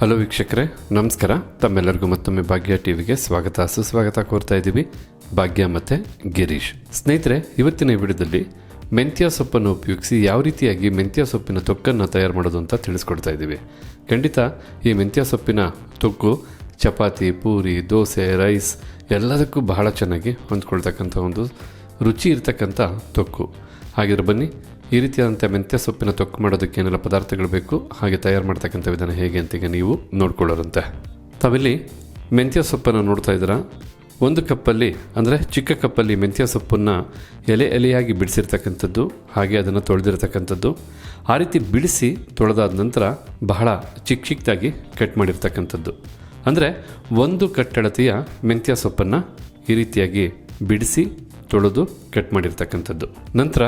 Hello ವೀಕ್ಷಕರೇ, ನಮಸ್ಕಾರ. ತಮ್ಮೆಲ್ಲರಿಗೂ ಮತ್ತೊಮ್ಮೆ ಭಾಗ್ಯ ಟಿವಿಗೆ ಸ್ವಾಗತ, ಸುಸ್ವಾಗತ ಕೋರ್ತಾ ಇದ್ದೀವಿ. ಭಾಗ್ಯ ಮತ್ತು ಗಿರೀಶ್. ಸ್ನೇಹಿತರೆ, ಇವತ್ತಿನ ವಿಡಿಯೋದಲ್ಲಿ ಮೆಂತ್ಯ ಸೊಪ್ಪನ್ನು ಉಪಯೋಗಿಸಿ ಯಾವ ರೀತಿಯಾಗಿ ಮೆಂತ್ಯ ಸೊಪ್ಪಿನ ತೊಕ್ಕನ್ನು ತಯಾರು ಮಾಡೋದು ಅಂತ ತಿಳಿಸ್ಕೊಡ್ತಾ ಇದ್ದೀವಿ. ಖಂಡಿತ ಈ ಮೆಂತ್ಯ ಸೊಪ್ಪಿನ ತೊಕ್ಕು, ಚಪಾತಿ, ಪೂರಿ, ದೋಸೆ, ರೈಸ್ ಎಲ್ಲದಕ್ಕೂ ಬಹಳ ಚೆನ್ನಾಗಿ ಹೊಂದ್ಕೊಳ್ತಕ್ಕಂಥ ಒಂದು ರುಚಿ ಇರ್ತಕ್ಕಂಥ ತೊಕ್ಕು. ಹಾಗಿದ್ರೆ ಬನ್ನಿ ಈ ರೀತಿಯಾದಂಥ ಮೆಂತ್ಯ ಸೊಪ್ಪಿನ ತೊಕ್ಕು ಮಾಡೋದಕ್ಕೆ ಏನೆಲ್ಲ ಪದಾರ್ಥಗಳು ಬೇಕು, ಹಾಗೆ ತಯಾರು ಮಾಡ್ತಕ್ಕಂಥ ವಿಧಾನ ಹೇಗೆ ಅಂತ ಈಗ ನೀವು ನೋಡ್ಕೊಳ್ಳೋರಂತೆ. ತಾವಿಲ್ಲಿ ಮೆಂತ್ಯ ಸೊಪ್ಪನ್ನು ನೋಡ್ತಾ ಇದ್ದೀರಾ? ಒಂದು ಕಪ್ಪಲ್ಲಿ, ಅಂದರೆ ಚಿಕ್ಕ ಕಪ್ಪಲ್ಲಿ ಮೆಂತ್ಯ ಸೊಪ್ಪನ್ನು ಎಲೆ ಎಲೆಯಾಗಿ ಬಿಡಿಸಿರ್ತಕ್ಕಂಥದ್ದು, ಹಾಗೆ ಅದನ್ನು ತೊಳೆದಿರ್ತಕ್ಕಂಥದ್ದು, ಆ ರೀತಿ ಬಿಡಿಸಿ ತೊಳೆದಾದ ನಂತರ ಬಹಳ ಚಿಕ್ಕ ಚಿಕ್ಕದಾಗಿ ಕಟ್ ಮಾಡಿರ್ತಕ್ಕಂಥದ್ದು. ಅಂದರೆ ಒಂದು ಕಟ್ಟಳತೆಯ ಮೆಂತ್ಯ ಸೊಪ್ಪನ್ನು ಈ ರೀತಿಯಾಗಿ ಬಿಡಿಸಿ ತೊಳೆದು ಕಟ್ ಮಾಡಿರ್ತಕ್ಕಂಥದ್ದು. ನಂತರ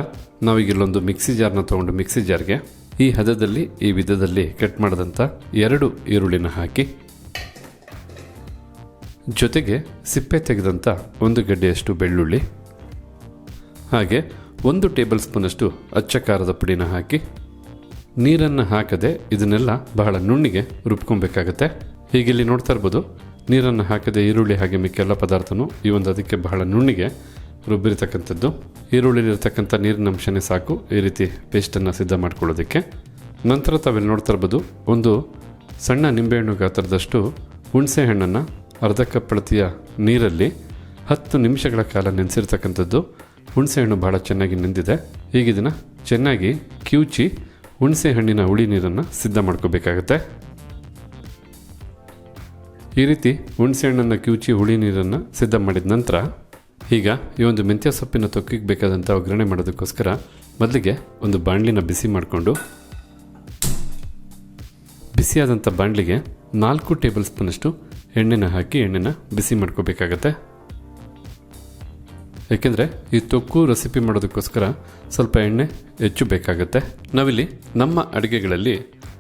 ನಾವೀಗ ಇಲ್ಲೊಂದು ಮಿಕ್ಸಿ ಜಾರ್ನ ತಗೊಂಡು ಮಿಕ್ಸಿ ಜಾರ್ಗೆ ಈ ಹದದಲ್ಲಿ, ಈ ವಿಧದಲ್ಲಿ ಕಟ್ ಮಾಡಿದಂಥ ಎರಡು ಈರುಳ್ಳಿನ ಹಾಕಿ, ಜೊತೆಗೆ ಸಿಪ್ಪೆ ತೆಗೆದಂಥ ಒಂದು ಗಡ್ಡೆಯಷ್ಟು ಬೆಳ್ಳುಳ್ಳಿ, ಹಾಗೆ ಒಂದು ಟೇಬಲ್ ಸ್ಪೂನಷ್ಟು ಅಚ್ಚ ಖಾರದ ಪುಡಿನ ಹಾಕಿ, ನೀರನ್ನು ಹಾಕದೆ ಇದನ್ನೆಲ್ಲ ಬಹಳ ನುಣ್ಣಿಗೆ ರುಬ್ಕೊಬೇಕಾಗತ್ತೆ. ಹೀಗಿಲ್ಲಿ ನೋಡ್ತಾ ಇರ್ಬೋದು, ನೀರನ್ನು ಹಾಕದೆ ಈರುಳ್ಳಿ ಹಾಗೆ ಮಿಕ್ಕೆಲ್ಲ ಪದಾರ್ಥನೂ ಈ ಒಂದು ಅದಕ್ಕೆ ಬಹಳ ನುಣ್ಣಿಗೆ ರುಬ್ಬಿರ್ತಕ್ಕಂಥದ್ದು. ಈರುಳ್ಳಿಲಿರ್ತಕ್ಕಂಥ ನೀರಿನ ಅಂಶನೇ ಸಾಕು. ಈ ರೀತಿ ಪೇಸ್ಟನ್ನು ಸಿದ್ಧ ಮಾಡ್ಕೊಳ್ಳೋದಕ್ಕೆ. ನಂತರ ತಾವೆಲ್ಲಿ ನೋಡ್ತಾ ಇರ್ಬೋದು, ಒಂದು ಸಣ್ಣ ನಿಂಬೆಹಣ್ಣು ಗಾತ್ರದಷ್ಟು ಹುಣಸೆ ಹಣ್ಣನ್ನು ಅರ್ಧ ಕಪ್ ನೀರಲ್ಲಿ ಹತ್ತು ನಿಮಿಷಗಳ ಕಾಲ ನೆನೆಸಿರ್ತಕ್ಕಂಥದ್ದು ಹುಣಸೆ ಹಣ್ಣು ಭಾಳ ಚೆನ್ನಾಗಿ ನೆಂದಿದೆ. ಈಗ ಇದನ್ನು ಚೆನ್ನಾಗಿ ಕಿವುಚಿ ಹುಣಸೆ ಹಣ್ಣಿನ ಹುಳಿ ನೀರನ್ನು ಸಿದ್ಧ ಮಾಡ್ಕೋಬೇಕಾಗತ್ತೆ. ಈ ರೀತಿ ಹುಣಸೆ ಹಣ್ಣನ್ನು ಕಿವುಚಿ ಹುಳಿ ನೀರನ್ನು ಸಿದ್ಧ ಮಾಡಿದ ನಂತರ ಈಗ ಈ ಒಂದು ಮೆಂತ್ಯ ಸೊಪ್ಪಿನ ತೊಕ್ಕಿಗೆ ಬೇಕಾದಂಥ ಒಗ್ಗರಣೆ ಮಾಡೋದಕ್ಕೋಸ್ಕರ ಮೊದಲಿಗೆ ಒಂದು ಬಾಣಲಿನ ಬಿಸಿ ಮಾಡಿಕೊಂಡು ಬಿಸಿಯಾದಂಥ ಬಾಣಲಿಗೆ ನಾಲ್ಕು ಟೇಬಲ್ ಸ್ಪೂನಷ್ಟು ಎಣ್ಣೆನ ಹಾಕಿ ಎಣ್ಣೆನ ಬಿಸಿ ಮಾಡ್ಕೋಬೇಕಾಗತ್ತೆ. ಏಕೆಂದರೆ ಈ ತೊಕ್ಕು ರೆಸಿಪಿ ಮಾಡೋದಕ್ಕೋಸ್ಕರ ಸ್ವಲ್ಪ ಎಣ್ಣೆ ಹೆಚ್ಚು ಬೇಕಾಗುತ್ತೆ. ನಾವಿಲ್ಲಿ ನಮ್ಮ ಅಡುಗೆಗಳಲ್ಲಿ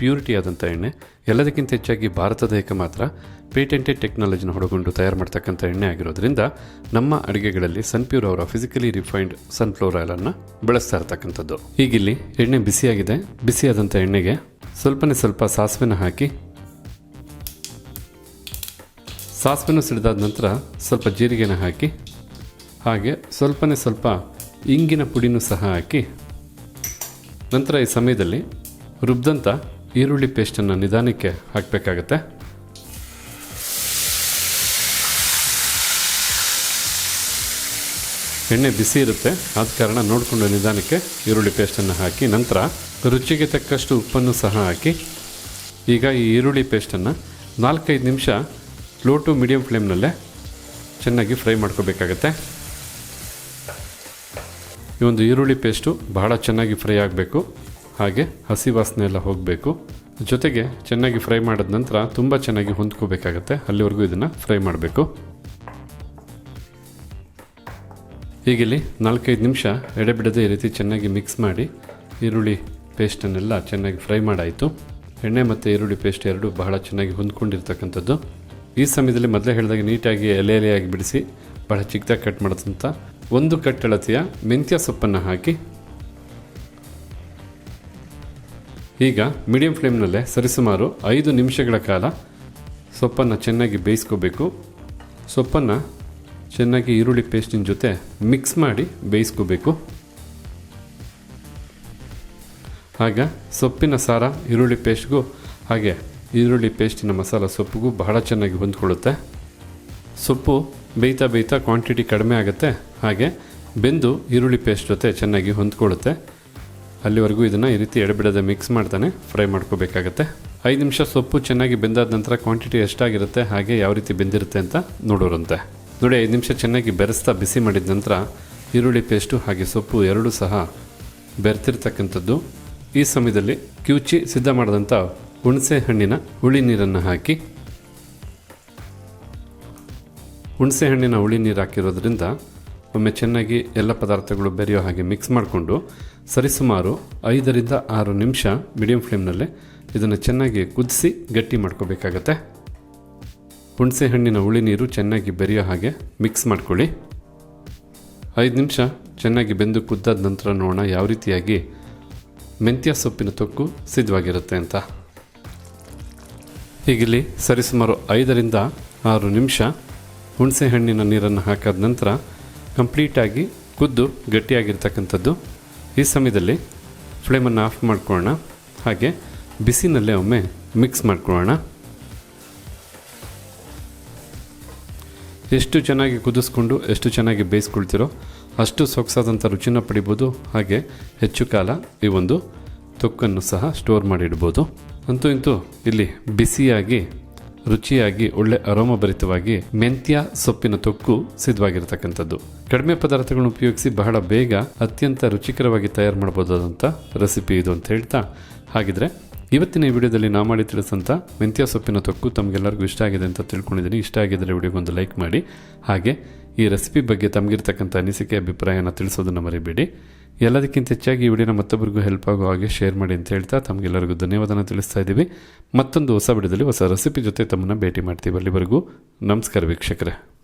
ಪ್ಯೂರಿಟಿ ಆದಂಥ ಎಣ್ಣೆ, ಎಲ್ಲದಕ್ಕಿಂತ ಹೆಚ್ಚಾಗಿ ಭಾರತದ ಏಕ ಮಾತ್ರ ಪೇಟೆಂಟೆಡ್ ಟೆಕ್ನಾಲಜಿನ ಹೊಡಗೊಂಡು ತಯಾರು ಮಾಡ್ತಕ್ಕಂಥ ಎಣ್ಣೆ ಆಗಿರೋದ್ರಿಂದ ನಮ್ಮ ಅಡುಗೆಗಳಲ್ಲಿ ಸನ್ಪ್ಯೂರ್ ಅವರ ಫಿಸಿಕಲಿ ರಿಫೈನ್ಡ್ ಸನ್ಫ್ಲವರ್ ಆಯಿಲನ್ನು ಬಳಸ್ತಾ ಇರ್ತಕ್ಕಂಥದ್ದು. ಈಗಿಲ್ಲಿ ಎಣ್ಣೆ ಬಿಸಿಯಾಗಿದೆ. ಬಿಸಿಯಾದಂಥ ಎಣ್ಣೆಗೆ ಸ್ವಲ್ಪನೇ ಸ್ವಲ್ಪ ಸಾಸಿವೆನ ಹಾಕಿ, ಸಾಸಿವೆನೂ ಸಿಡಿದಾದ ನಂತರ ಸ್ವಲ್ಪ ಜೀರಿಗೆನ ಹಾಕಿ, ಹಾಗೆ ಸ್ವಲ್ಪನೇ ಸ್ವಲ್ಪ ಇಂಗಿನ ಪುಡಿನೂ ಸಹ ಹಾಕಿ, ನಂತರ ಈ ಸಮಯದಲ್ಲಿ ರುಬ್ದಂಥ ಈರುಳ್ಳಿ ಪೇಸ್ಟನ್ನು ನಿಧಾನಕ್ಕೆ ಹಾಕಬೇಕಾಗತ್ತೆ. ಎಣ್ಣೆ ಬಿಸಿ ಇರುತ್ತೆ. ಆದ ಕಾರಣ ನೋಡಿಕೊಂಡು ನಿಧಾನಕ್ಕೆ ಈರುಳ್ಳಿ ಪೇಸ್ಟನ್ನು ಹಾಕಿ ನಂತರ ರುಚಿಗೆ ತಕ್ಕಷ್ಟು ಉಪ್ಪನ್ನು ಸಹ ಹಾಕಿ. ಈಗ ಈ ಈರುಳ್ಳಿ ಪೇಸ್ಟನ್ನು ನಾಲ್ಕೈದು ನಿಮಿಷ ಲೋ ಟು ಮೀಡಿಯಮ್ ಫ್ಲೇಮ್ನಲ್ಲೇ ಚೆನ್ನಾಗಿ ಫ್ರೈ ಮಾಡ್ಕೋಬೇಕಾಗತ್ತೆ. ಈ ಒಂದು ಈರುಳ್ಳಿ ಪೇಸ್ಟು ಬಹಳ ಚೆನ್ನಾಗಿ ಫ್ರೈ ಆಗಬೇಕು. ಹಾಗೆ ಹಸಿ ವಾಸನೆ ಎಲ್ಲ ಹೋಗಬೇಕು. ಜೊತೆಗೆ ಚೆನ್ನಾಗಿ ಫ್ರೈ ಮಾಡಿದ ನಂತರ ತುಂಬ ಚೆನ್ನಾಗಿ ಹೊಂದ್ಕೋಬೇಕಾಗತ್ತೆ. ಅಲ್ಲಿವರೆಗೂ ಇದನ್ನು ಫ್ರೈ ಮಾಡಬೇಕು. ಹೀಗಿಲ್ಲಿ ನಾಲ್ಕೈದು ನಿಮಿಷ ಎಡೆಬಿಡದೆ ಈ ರೀತಿ ಚೆನ್ನಾಗಿ ಮಿಕ್ಸ್ ಮಾಡಿ ಈರುಳ್ಳಿ ಪೇಸ್ಟನ್ನೆಲ್ಲ ಚೆನ್ನಾಗಿ ಫ್ರೈ ಮಾಡಾಯಿತು. ಎಣ್ಣೆ ಮತ್ತು ಈರುಳ್ಳಿ ಪೇಸ್ಟ್ ಎರಡು ಬಹಳ ಚೆನ್ನಾಗಿ ಹೊಂದ್ಕೊಂಡಿರ್ತಕ್ಕಂಥದ್ದು. ಈ ಸಮಯದಲ್ಲಿ ಮೊದಲೇ ಹೇಳಿದಾಗ ನೀಟಾಗಿ ಎಲೆ ಎಲೆಯಾಗಿ ಬಿಡಿಸಿ ಬಹಳ ಚಿಕ್ಕದಾಗಿ ಕಟ್ ಮಾಡೋದಂಥ ಒಂದು ಕಟ್ಟಳತೆಯ ಮೆಂತ್ಯ ಸೊಪ್ಪನ್ನು ಹಾಕಿ ಈಗ ಮೀಡಿಯಂ ಫ್ಲೇಮ್ನಲ್ಲೇ ಸರಿಸುಮಾರು ಐದು ನಿಮಿಷಗಳ ಕಾಲ ಸೊಪ್ಪನ್ನು ಚೆನ್ನಾಗಿ ಬೇಯಿಸ್ಕೋಬೇಕು. ಸೊಪ್ಪನ್ನು ಚೆನ್ನಾಗಿ ಈರುಳ್ಳಿ ಪೇಸ್ಟಿನ ಜೊತೆ ಮಿಕ್ಸ್ ಮಾಡಿ ಬೇಯಿಸ್ಕೋಬೇಕು. ಆಗ ಸೊಪ್ಪಿನ ಸಾರ, ಈರುಳ್ಳಿ ಪೇಸ್ಟ್ಗೂ ಹಾಗೆ ಈರುಳ್ಳಿ ಪೇಸ್ಟಿನ ಮಸಾಲ ಸೊಪ್ಪಿಗೂ ಬಹಳ ಚೆನ್ನಾಗಿ ಹೊಂದ್ಕೊಳ್ಳುತ್ತೆ. ಸೊಪ್ಪು ಬೇಯ್ತಾ ಬೇಯ್ತಾ ಕ್ವಾಂಟಿಟಿ ಕಡಿಮೆ ಆಗುತ್ತೆ. ಹಾಗೆ ಬೆಂದು ಈರುಳ್ಳಿ ಪೇಸ್ಟ್ ಜೊತೆ ಚೆನ್ನಾಗಿ ಹೊಂದ್ಕೊಳ್ಳುತ್ತೆ. ಅಲ್ಲಿವರೆಗೂ ಇದನ್ನು ಈ ರೀತಿ ಎಡೆಬಿಡದೆ ಮಿಕ್ಸ್ ಮಾಡ್ತಾನೆ ಫ್ರೈ ಮಾಡ್ಕೋಬೇಕಾಗತ್ತೆ. ಐದು ನಿಮಿಷ ಸೊಪ್ಪು ಚೆನ್ನಾಗಿ ಬೆಂದಾದ ನಂತರ ಕ್ವಾಂಟಿಟಿ ಎಷ್ಟಾಗಿರುತ್ತೆ, ಹಾಗೆ ಯಾವ ರೀತಿ ಬೆಂದಿರುತ್ತೆ ಅಂತ ನೋಡೋರಂತೆ. ನೋಡಿ, ಐದು ನಿಮಿಷ ಚೆನ್ನಾಗಿ ಬೆರೆಸ್ತಾ ಬಿಸಿ ಮಾಡಿದ ನಂತರ ಈರುಳ್ಳಿ ಪೇಸ್ಟು ಹಾಗೆ ಸೊಪ್ಪು ಎರಡೂ ಸಹ ಬೆರೆತಿರ್ತಕ್ಕಂಥದ್ದು. ಈ ಸಮಯದಲ್ಲಿ ಕಿವುಚಿ ಸಿದ್ಧ ಮಾಡಿದಂಥ ಹುಣಸೆ ಹಣ್ಣಿನ ಹುಳಿ ನೀರನ್ನು ಹಾಕಿ, ಹುಣಸೆ ಹಣ್ಣಿನ ಹುಳಿ ನೀರು ಹಾಕಿರೋದ್ರಿಂದ ಒಮ್ಮೆ ಚೆನ್ನಾಗಿ ಎಲ್ಲ ಪದಾರ್ಥಗಳು ಬೆರೆಯೋ ಹಾಗೆ ಮಿಕ್ಸ್ ಮಾಡಿಕೊಂಡು ಸರಿಸುಮಾರು ಐದರಿಂದ ಆರು ನಿಮಿಷ ಮೀಡಿಯಂ ಫ್ಲೇಮ್ನಲ್ಲೇ ಇದನ್ನು ಚೆನ್ನಾಗಿ ಕುದಿಸಿ ಗಟ್ಟಿ ಮಾಡ್ಕೋಬೇಕಾಗತ್ತೆ. ಹುಣಸೆ ಹಣ್ಣಿನ ಹುಳಿ ನೀರು ಚೆನ್ನಾಗಿ ಬೆರೆಯೋ ಹಾಗೆ ಮಿಕ್ಸ್ ಮಾಡ್ಕೊಳ್ಳಿ. ಐದು ನಿಮಿಷ ಚೆನ್ನಾಗಿ ಬೆಂದು ಕುದ್ದಾದ ನಂತರ ನೋಡೋಣ ಯಾವ ರೀತಿಯಾಗಿ ಮೆಂತ್ಯ ಸೊಪ್ಪಿನ ತೊಕ್ಕು ಸಿದ್ಧವಾಗಿರುತ್ತೆ ಅಂತ. ಹೀಗಿಲ್ಲಿ ಸರಿಸುಮಾರು ಐದರಿಂದ ಆರು ನಿಮಿಷ ಹುಣಸೆ ಹಣ್ಣಿನ ನೀರನ್ನು ಹಾಕಾದ ನಂತರ ಕಂಪ್ಲೀಟಾಗಿ ಕುದ್ದು ಗಟ್ಟಿಯಾಗಿರ್ತಕ್ಕಂಥದ್ದು, ಈ ಸಮಯದಲ್ಲಿ ಫ್ಲೇಮನ್ನು ಆಫ್ ಮಾಡ್ಕೊಳ್ಳೋಣ. ಹಾಗೆ ಬಿಸಿನಲ್ಲೇ ಒಮ್ಮೆ ಮಿಕ್ಸ್ ಮಾಡ್ಕೊಳ್ಳೋಣ. ಎಷ್ಟು ಚೆನ್ನಾಗಿ ಕುದಿಸ್ಕೊಂಡು, ಎಷ್ಟು ಚೆನ್ನಾಗಿ ಬೇಯಿಸ್ಕೊಳ್ತಿರೋ ಅಷ್ಟು ಸೊಗಸಾದಂಥ ರುಚಿನ ಪಡಿಬೋದು. ಹಾಗೆ ಹೆಚ್ಚು ಕಾಲ ಈ ಒಂದು ತೊಕ್ಕನ್ನು ಸಹ ಸ್ಟೋರ್ ಮಾಡಿಡ್ಬೋದು. ಅಂತೂ ಇಂತೂ ಇಲ್ಲಿ ಬಿಸಿಯಾಗಿ ರುಚಿಯಾಗಿ, ಒಳ್ಳೆ ಅರೋಮಭರಿತವಾಗಿ, ಮೆಂತ್ಯ ಸೊಪ್ಪಿನ ತೊಕ್ಕು ಸಿದ್ಧವಾಗಿರ್ತಕ್ಕಂಥದ್ದು. ಕಡಿಮೆ ಪದಾರ್ಥಗಳನ್ನು ಉಪಯೋಗಿಸಿ ಬಹಳ ಬೇಗ ಅತ್ಯಂತ ರುಚಿಕರವಾಗಿ ತಯಾರು ಮಾಡಬಹುದಾದಂಥ ರೆಸಿಪಿ ಇದು ಅಂತ ಹೇಳ್ತಾ, ಹಾಗಿದ್ರೆ ಇವತ್ತಿನ ಈ ವಿಡಿಯೋದಲ್ಲಿ ನಾ ಮಾಡಿ ತಿಳಿಸಂತ ಮೆಂತ್ಯ ಸೊಪ್ಪಿನ ತೊಕ್ಕು ತಮಗೆಲ್ಲರಿಗೂ ಇಷ್ಟ ಆಗಿದೆ ಅಂತ ತಿಳ್ಕೊಂಡಿದ್ದೀನಿ. ಇಷ್ಟ ಆಗಿದ್ದರೆ ವಿಡಿಯೋಗೊಂದು ಲೈಕ್ ಮಾಡಿ. ಹಾಗೆ ಈ ರೆಸಿಪಿ ಬಗ್ಗೆ ತಮಗಿರ್ತಕ್ಕಂಥ ಅನಿಸಿಕೆ, ಅಭಿಪ್ರಾಯನ ತಿಳಿಸೋದನ್ನು ಮರಿಬೇಡಿ. ಎಲ್ಲದಕ್ಕಿಂತ ಹೆಚ್ಚಾಗಿ ಈ ವಿಡಿಯೋನ ಮತ್ತೊಬ್ಬರಿಗೂ ಹೆಲ್ಪ್ ಆಗೋ ಹಾಗೆ ಶೇರ್ ಮಾಡಿ ಅಂತ ಹೇಳ್ತಾ ತಮಗೆಲ್ಲರಿಗೂ ಧನ್ಯವಾದನ ತಿಳಿಸ್ತಾ ಇದ್ದೀವಿ. ಮತ್ತೊಂದು ಹೊಸ ವಿಡಿಯೋದಲ್ಲಿ ಹೊಸ ರೆಸಿಪಿ ಜೊತೆ ತಮ್ಮನ್ನು ಭೇಟಿ ಮಾಡ್ತೀವಿ ಅಲ್ಲಿವರೆಗೂ. ನಮಸ್ಕಾರ ವೀಕ್ಷಕರೇ.